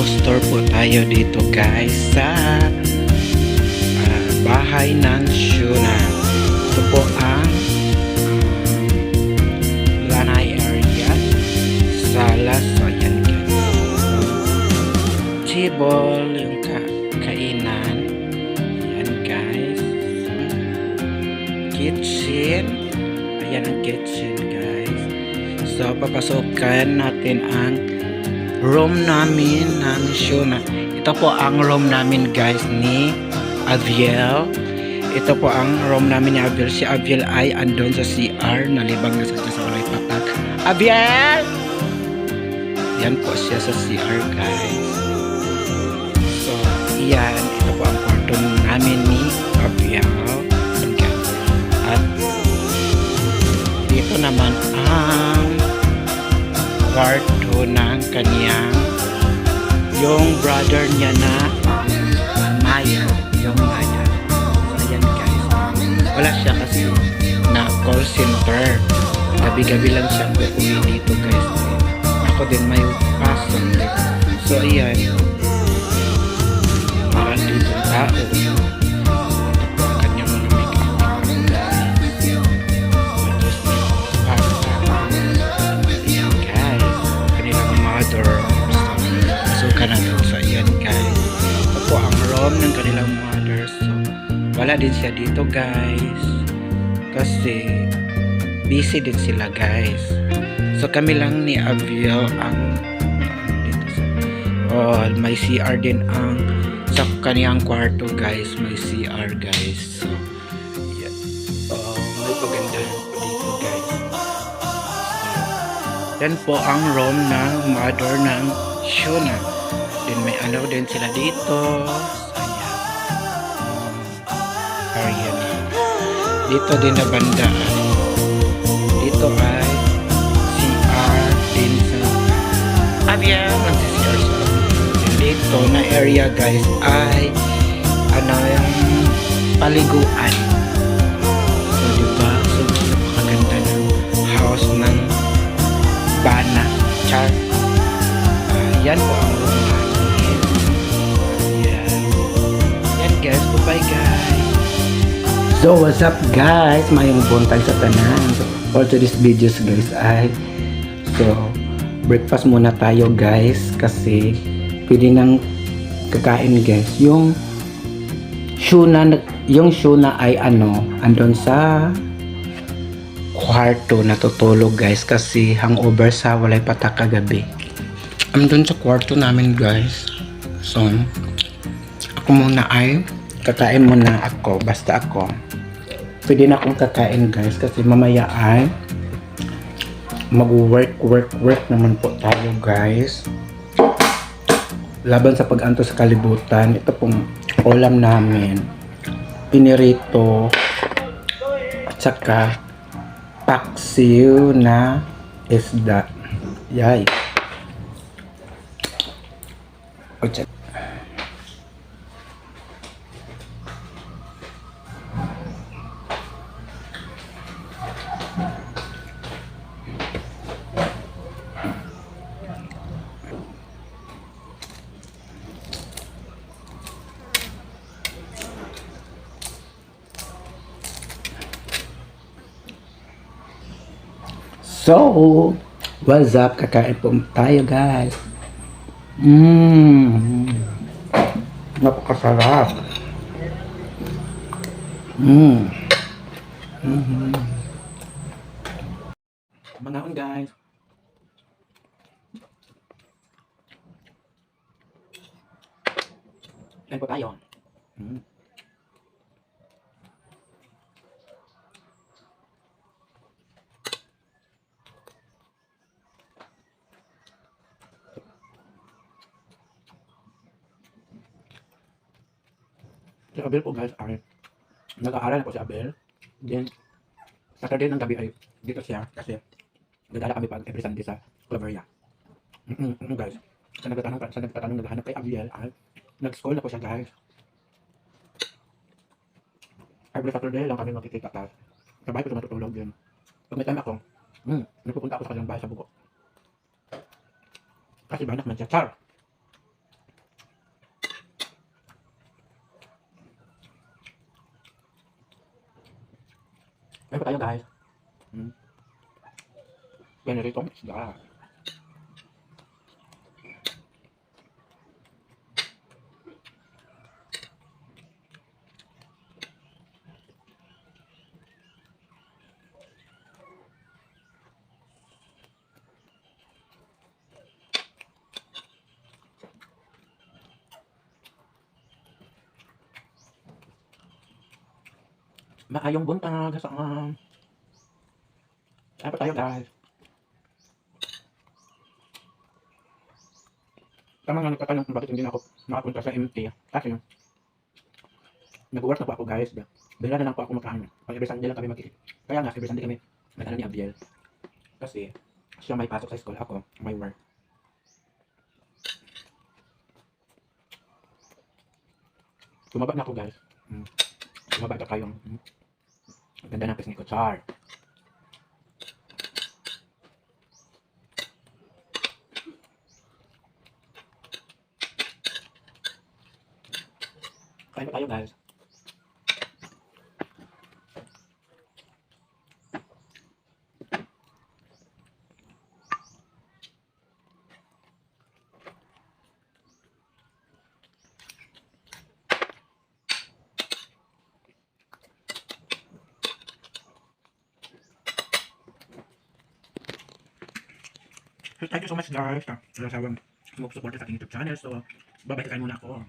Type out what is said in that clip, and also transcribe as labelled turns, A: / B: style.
A: Mag-house tour po tayo dito guys sa ah, bahay ng Shuna. Ito po ang um, Lanay area sa Las Ayan guys. Table yung ka kainan. Ayan guys. Kitchen. Ayan ang kitchen guys. So, papasukan natin ang room namin ng Shuna. Ito po ang room namin guys ni Aviel. Ito po ang room namin ni Aviel. Si Aviel ay andon sa CR. Nalibang na siya sa walay patak. Aviel! Yan po siya sa CR guys. So, yan. Ito po ang kwarto namin ni Aviel. At dito naman ang kwarto ng kaniyang yung brother niya na Maya. Yung Maya. Ayan guys. Wala siya kasi na call center. Gabi-gabi lang siya uuwi dito guys. Ako din may pasok. So ayan. Para dito tao mother. So, wala din siya dito guys. Kasi, busy din sila guys. So, kami lang ni Aviel ang dito sa Oh, may CR din ang sa kaniyang kwarto guys. May CR guys. So, yeah. Oh. Yan po ang room ng mother ng Shuna. Then may alaw din sila dito. Dito din na bandaan. Dito ay CR din sa Then dito na area guys ay ano yung paliguan. So diba? So napakaganda ng house ng Bana. Char. Ah, yan po ang room namin. Yan. Guys. Bye-bye guys. So what's up guys? Mayong buntag sa tanan. So, for today's videos guys ay so breakfast muna tayo guys kasi pwede nang kakain guys. Yung Shuna, yung Shuna ay ano, andon sa kwarto natutulog guys kasi hangover sa walay patak kagabi. Andun sa kwarto namin guys. So, ako muna ay kakain muna ako basta ako. Pwede na akong kakain guys kasi mamaya ay mag-work work work naman po tayo guys. Laban sa pag-anto sa kalibutan, ito pong ulam namin. Pinirito at saka paksiw na isda. Yay. O, So, what's up? Kakain po tayo, guys. Mmm. Napakasarap. Mmm. Mm-hmm. Mangaon, guys. Kain po tayo. Mm. Si Abel po guys ay nag-aaral na po si Abel. Then, Saturday ng gabi ay dito siya kasi nagdala kami pag every Sunday sa Claveria. Mm -mm, guys, sa nagtatanong, sa nagtatanong naghahanap kay Abiel ay nag-school na po siya guys. Every Saturday lang kami magkikita tapos sabay ko siya matutulog yun. Pag may time ako, hmm, nagpupunta ako sa kanyang bahay sa Bugo.
B: Kasi banat man siya. Char! Meron pa tayo guys. Hmm. Yan rito. Isda. Maayong buntag sa um, pa tayo guys? Tama nga nagtatanong kung bakit hindi na ako nakapunta sa MT. Kasi nag-work na po ako guys. Bila na lang po ako makaano. Pag every Sunday lang kami mag Kaya nga every Sunday kami nag-ano ni Abiel. Kasi siya may pasok sa school. Ako may work. Tumaba na ako guys. Mm. Tumaba na kayong mm. Ganda ng pisngi ko. Char. Kain pa tayo guys. So, thank you so much guys. Sa sa sumupsuporta sa aking YouTube channel. So, babay kayo muna ako.